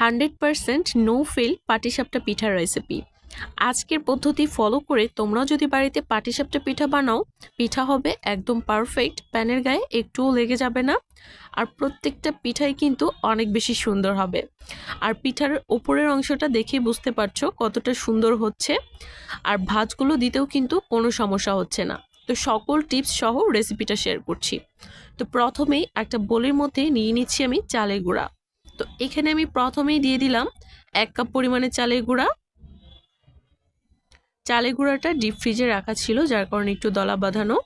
Hundred percent no fail পাটিসাপটা পিঠার recipe আজকের পদ্ধতি ফলো করে তোমরাও যদি বাড়িতে পাটিসাপটা পিঠা বানাও, পিঠা হবে একদম পারফেক্ট প্যানের গায়ে একটুও লেগে যাবে না। আর প্রত্যেকটা পিঠাই কিন্তু অনেক বেশি সুন্দর হবে। আর পিঠার ওপরের অংশটা দেখেই বুঝতে পারছ কতটা সুন্দর হচ্ছে। আর ভাজগুলো দিতেও কিন্তু কোনো সমস্যা হচ্ছে না। তো সকল টিপস সহ রেসিপিটা শেয়ার করছি। তো প্রথমেই একটা বোলের মধ্যে নিয়ে নিচ্ছি আমি চালের গুঁড়া। তো এখানে আমি প্রথমেই দিয়ে দিলাম এক কাপ পরিমাণে চালের গুঁড়া। চালের গুঁড়াটা ডিপ ফ্রিজে রাখা ছিল, যার কারণে একটু দলা বাঁধানো।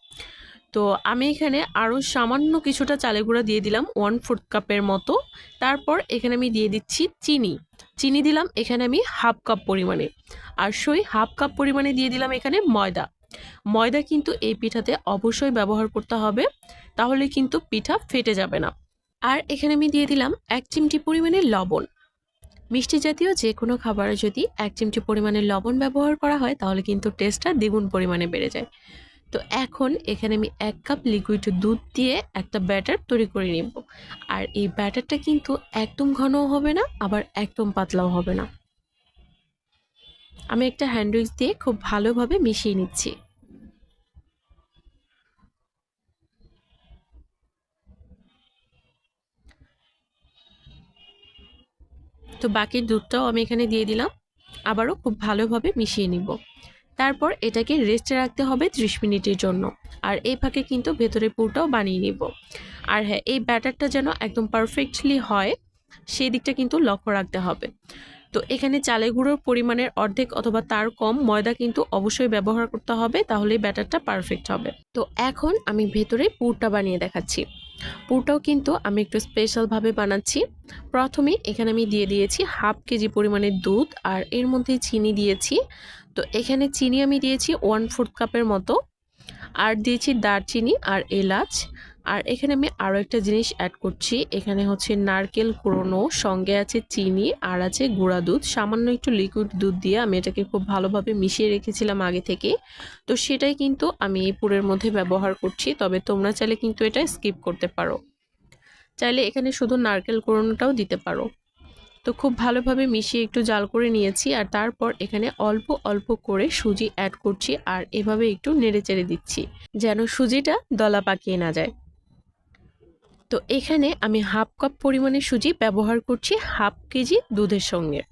তো আমি এখানে আরও সামান্য কিছুটা চালের গুঁড়া দিয়ে দিলাম ওয়ান ফোর্থ কাপের মতো। তারপর এখানে আমি দিয়ে দিচ্ছি চিনি। চিনি দিলাম এখানে আমি হাফ কাপ পরিমাণে। আর সই হাফ কাপ পরিমাণে দিয়ে দিলাম এখানে ময়দা। ময়দা কিন্তু এই পিঠাতে অবশ্যই ব্যবহার করতে হবে, তাহলে কিন্তু পিঠা ফেটে যাবে না। আর এখানে আমি দিয়ে দিলাম এক চিমটি পরিমাণে লবণ। মিষ্টি জাতীয় যে কোনো খাবারে যদি এক চিমটি পরিমাণে লবণ ব্যবহার করা হয়, তাহলে কিন্তু টেস্টটা দ্বিগুণ পরিমাণে বেড়ে যায়। তো এখন এখানে আমি এক কাপ লিকুইড দুধ দিয়ে একটা ব্যাটার তৈরি করে নিব। আর এই ব্যাটারটা কিন্তু একদম ঘনও হবে না, আবার একদম পাতলাও হবে না। আমি একটা হ্যান্ড দিয়ে খুব ভালোভাবে মিশিয়ে নিচ্ছি। তো বাকি দুধটাও আমি এখানে দিয়ে দিলাম। আবারও খুব ভালোভাবে মিশিয়ে নিব। তারপর এটাকে রেস্টে রাখতে হবে ত্রিশ মিনিটের জন্য। আর এই ফাঁকে কিন্তু ভেতরে পুরটাও বানিয়ে নিব। আর হ্যাঁ এই ব্যাটারটা যেন একদম পারফেক্টলি হয়, সেই দিকটা কিন্তু লক্ষ্য রাখতে হবে। তো এখানে চালের গুঁড়োর পরিমাণের অর্ধেক অথবা তার কম ময়দা কিন্তু অবশ্যই ব্যবহার করতে হবে, তাহলেই ব্যাটারটা পারফেক্ট হবে। তো এখন আমি ভেতরে পুরটা বানিয়ে দেখাচ্ছি। পুরটাও কিন্তু আমি একটু স্পেশালভাবে বানাচ্ছি। প্রথমে এখানে আমি দিয়ে দিয়েছি হাফ কেজি পরিমাণে দুধ আর এর মধ্যে চিনি দিয়েছি। তো এখানে চিনি আমি দিয়েছি ওয়ান ফোর্থ কাপের মতো। আর দিয়েছি দারচিনি আর এলাচ। আর এখানে আমি আরও একটা জিনিস অ্যাড করছি। এখানে হচ্ছে নারকেল কুড়োনো, সঙ্গে আছে চিনি, আর আছে গুঁড়া দুধ। সামান্য একটু লিকুইড দুধ দিয়ে আমি এটাকে খুব ভালোভাবে মিশিয়ে রেখেছিলাম আগে থেকে। তো সেটাই কিন্তু আমি এই পুরের মধ্যে ব্যবহার করছি। তবে তোমরা চাইলে কিন্তু এটা স্কিপ করতে পারো। চাইলে এখানে শুধু নারকেল কুড়োনোটাও দিতে পারো। তো খুব ভালোভাবে মিশিয়ে একটু জাল করে নিয়েছি। আর তারপর এখানে অল্প অল্প করে সুজি অ্যাড করছি। আর এভাবে একটু নেড়ে চেড়ে দিচ্ছি, যেন সুজিটা দলা পাকিয়ে না যায়। তো এখানে আমি হাফ কাপ পরিমাণে সুজি ব্যবহার করছি হাফ কেজি দুধের সঙ্গে।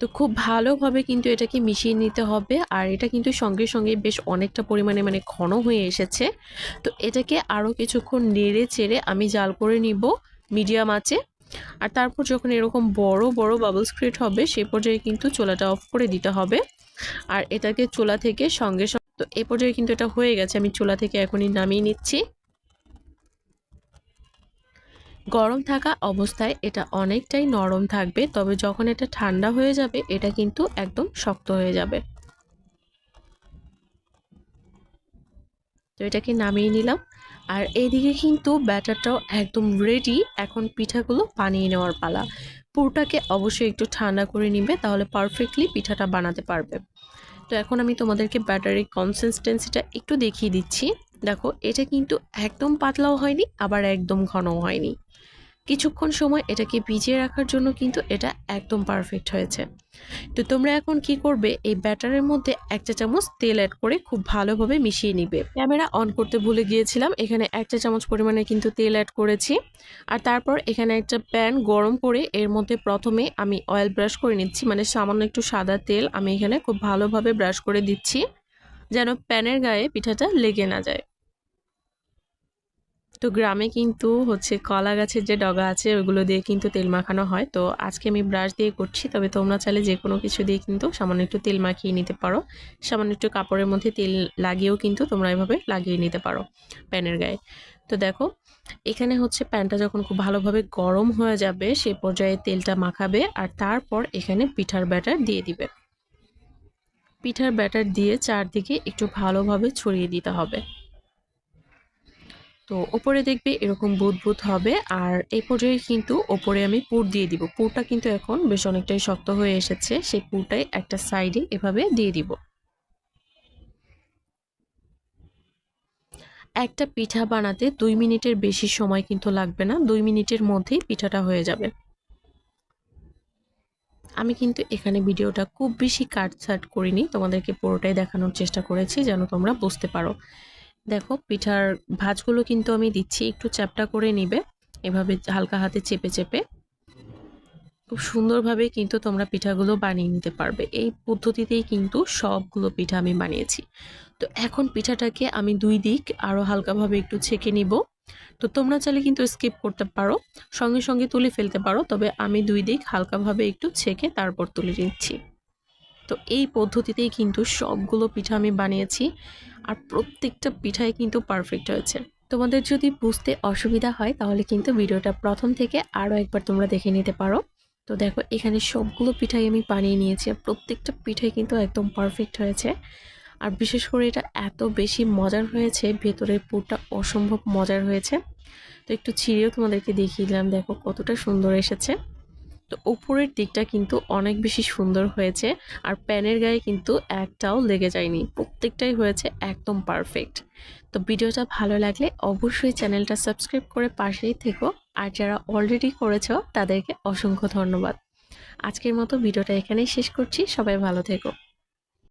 তো খুব ভালোভাবে কিন্তু এটাকে মিশিয়ে নিতে হবে আর এটা কিন্তু সঙ্গে সঙ্গে বেশ অনেকটা পরিমাণে মানে ঘন হয়ে এসেছে। তো এটাকে আরও কিছুক্ষণ নেড়ে চেড়ে আমি জাল করে নিব মিডিয়াম আছে আর তারপর যখন এরকম বড় বড় বাবলস ক্রিয়েট হবে সেই পর্যায়ে কিন্তু চোলাটা অফ করে দিতে হবে। আর এটাকে চোলা থেকে সঙ্গে সঙ্গে তো এ পর্যায়ে কিন্তু এটা হয়ে গেছে, আমি চোলা থেকে এখনই নামিয়ে নিচ্ছি। গরম থাকা অবস্থায় এটা অনেকটাই নরম থাকবে, তবে যখন এটা ঠান্ডা হয়ে যাবে, এটা কিন্তু একদম শক্ত হয়ে যাবে। তো এটাকে নামিয়ে নিলাম। আর এইদিকে কিন্তু ব্যাটারটাও একদম রেডি এখন পিঠাগুলো বানিয়ে নেওয়ার পালা। পুরোটাকে অবশ্যই একটু ঠান্ডা করে নিবে, তাহলে পারফেক্টলি পিঠাটা বানাতে পারবে। তো এখন আমি তোমাদেরকে ব্যাটারের কনসিস্টেন্সিটা একটু দেখিয়ে দিচ্ছি। দেখো, এটা কিন্তু একদম পাতলাও হয়নি, আবার একদম ঘনও হয়নি। কিছুক্ষণ সময় এটাকে ভিজিয়ে রাখার জন্য কিন্তু এটা একদম পারফেক্ট হয়েছে। তো তোমরা এখন কি করবে, এই ব্যাটারের মধ্যে এক চা চামচ তেল অ্যাড করে খুব ভালোভাবে মিশিয়ে নিবে। ক্যামেরা অন করতে ভুলে গিয়েছিলাম, এখানে এক চা চামচ পরিমাণে কিন্তু তেল অ্যাড করেছি। আর তারপর এখানে একটা প্যান গরম করে এর মধ্যে প্রথমে আমি অয়েল ব্রাশ করে নিচ্ছি মানে সামান্য একটু সাদা তেল আমি এখানে খুব ভালোভাবে ব্রাশ করে দিচ্ছি, যেন প্যানের গায়ে পিঠাটা লেগে না যায়। তো গ্রামে কিন্তু হচ্ছে কলা গাছের যে ডগা আছে ওগুলো দিয়ে কিন্তু তেল মাখানো হয়। তো আজকে আমি ব্রাশ দিয়ে করছি, তবে তোমরা চাইলে যে কোনো কিছু দিয়ে কিন্তু সামান্য একটু তেল মাখিয়ে নিতে পারো। সামান্য একটু কাপড়ের মধ্যে তেল লাগিয়েও কিন্তু তোমরা এভাবে লাগিয়ে নিতে পারো প্যানের গায়ে। তো দেখো, এখানে হচ্ছে প্যানটা যখন খুব ভালোভাবে গরম হয়ে যাবে, সে পর্যায়ে তেলটা মাখাবে আর তারপর এখানে পিঠার ব্যাটার দিয়ে দিবে। পিঠার ব্যাটার দিয়ে চারদিকে একটু ভালোভাবে ছড়িয়ে দিতে হবে। তো ওপরে দেখবে এরকম বুধ বুধ হবে আর এই পর্যায়ে কিন্তু ওপরে আমি পুর দিয়ে দিব। পুরটা কিন্তু এখন বেশ অনেকটাই শক্ত হয়ে এসেছে, সেই পুরটাই একটা সাইডে এভাবে দিয়ে দিব। একটা পিঠা বানাতে দুই মিনিটের বেশি সময় কিন্তু লাগবে না, দুই মিনিটের মধ্যেই পিঠাটা হয়ে যাবে। আমি কিন্তু এখানে ভিডিওটা খুব বেশি কাটছাট করিনি, তোমাদেরকে পুরোটাই দেখানোর চেষ্টা করেছি যেন তোমরা বুঝতে পারো। দেখো, পিঠার ভাজগুলো কিন্তু আমি দিচ্ছি, একটু চ্যাপটা করে নিবে। এভাবে হালকা হাতে চেপে চেপে। খুব সুন্দরভাবে কিন্তু তোমরা পিঠাগুলো বানিয়ে নিতে পারবে। এই পদ্ধতিতেই কিন্তু সবগুলো পিঠা আমি বানিয়েছি। তো এখন পিঠাটাকে আমি দুই দিক আরও হালকাভাবে একটু ছেঁকে নিব। তো তোমরা চাইলে কিন্তু স্কিপ করতে পারো, সঙ্গে সঙ্গে তুলে ফেলতে পারো, তবে আমি দুই দিক হালকাভাবে একটু ছেঁকে তারপর তুলে নিচ্ছি। তো এই পদ্ধতিতেই কিন্তু সবগুলো পিঠা আমি বানিয়েছি আর প্রত্যেকটা পিঠাই কিন্তু পারফেক্ট হয়েছে। তোমাদের যদি বুঝতে অসুবিধা হয় তাহলে কিন্তু ভিডিওটা প্রথম থেকে আরও একবার তোমরা দেখে নিতে পারো। তো দেখো, এখানে সবগুলো পিঠাই আমি বানিয়ে নিয়েছি আর প্রত্যেকটা পিঠাই কিন্তু একদম পারফেক্ট হয়েছে। আর বিশেষ করে এটা এত বেশি মজার হয়েছে, ভেতরের পুরটা অসম্ভব মজার হয়েছে। তো একটু ছিঁড়েও তোমাদেরকে দেখিয়ে দিলাম, দেখো কতটা সুন্দর এসেছে। তো উপরের দিকটা কিন্তু অনেক বেশি সুন্দর হয়েছে আর প্যানের গায়ে কিন্তু একটাও লেগে যায়নি। প্রত্যেকটাই হয়েছে একদম পারফেক্ট তো ভিডিওটা ভালো লাগলে অবশ্যই চ্যানেলটা সাবস্ক্রাইব করে পাশেই থেকো আর যারা অলরেডি করেছ তাদেরকে অসংখ্য ধন্যবাদ। আজকের মতো ভিডিওটা এখানেই শেষ করছি। সবাই ভালো থেকো।